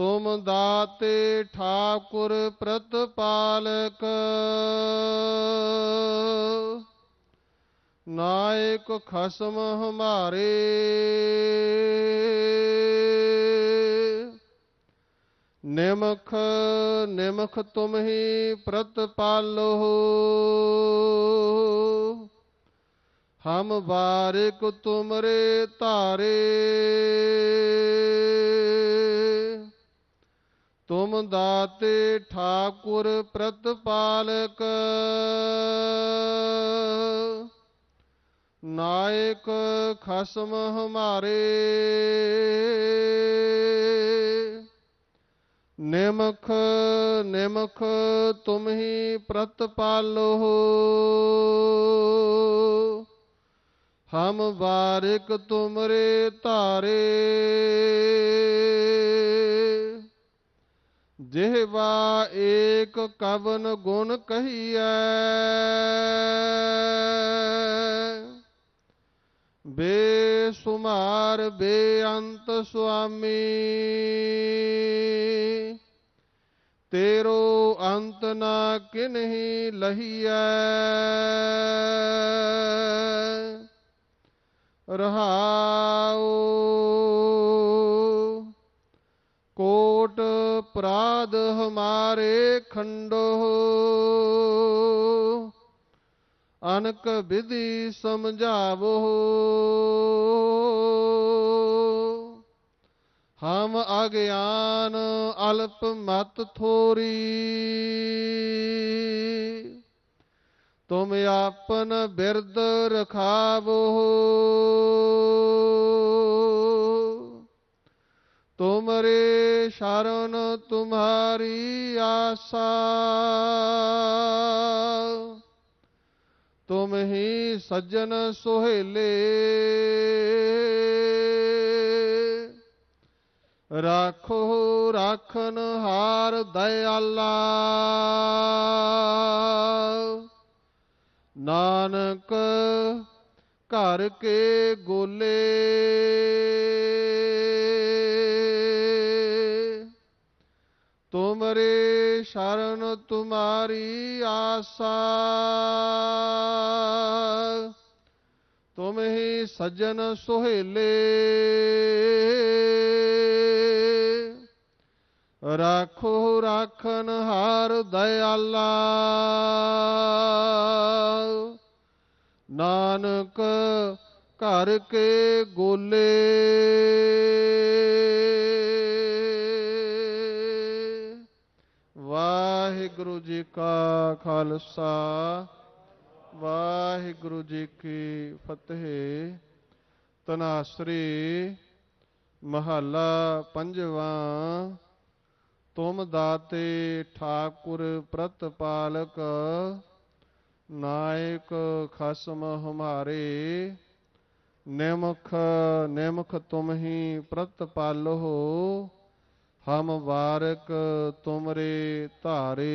तुम दाते ठाकुर प्रतपालक। नायक खसम हमारे। निमख निमख तुम ही प्रतपाल। हो हम बारिक तुमरे तारे। तुम दाते ठाकुर प्रतपालक। नायक खसम हमारे। निमख निमख तुम ही प्रतपाल हो। हम बारिक तुमरे तारे। जिहवा एक कवन गुण कहिए बेसुमार बेअंत स्वामी तेरो अंत ना किन्हीं लहिया। रहा ਪ੍ਰਾਦ ਹਮਾਰੇ ਖੰਡੋ। ਅਨਕ ਵਿਧੀ ਸਮਝਾਵੋ। ਹਮ ਅਗਿਆਨ ਅਲਪ ਮਤ ਥੋਰੀ। ਤੁਮ ਆਪਨ ਬਿਰਦ ਰਖਾਵੋ। ਤੁਮਰੇ शरण तुम्हारी आशा। तुम ही सज्जन सोहेले। राखो, राखन हार दयाला। नानक घर के गोले। ਤੁਮਰੇ ਸ਼ਰਨ ਤੁਮਾਰੀ ਆਸਾ। ਤੁਮ ਹੀ ਸੱਜਣ ਸੁਹੇਲੇ। ਰਾਖੋ ਰਾਖਨ ਹਾਰ ਦਇਆਲਾ। ਨਾਨਕ ਘਰ ਕੇ ਗੋਲੇ। ਵਾਹਿਗੁਰੂ ਜੀ ਕਾ ਖਾਲਸਾ, ਵਾਹਿਗੁਰੂ ਜੀ ਕੀ ਫਤਿਹ। ਤਨਾਸਰੀ ਮਹੱਲਾ ਪੰਜਵਾਂ, ਤੁਮ ਦਾਤੇ ਠਾਕੁਰ ਪ੍ਰਤਪਾਲਕ, ਨਾਇਕ ਖਸਮ ਹਮਾਰੇ। ਨਿਮਖ ਨਿਮਖ ਤੁਮ ਹੀ ਪ੍ਰਤਪਾਲੋ ਹਮ ਵਾਰਕ ਤੁਮਰੇ ਧਾਰੇ।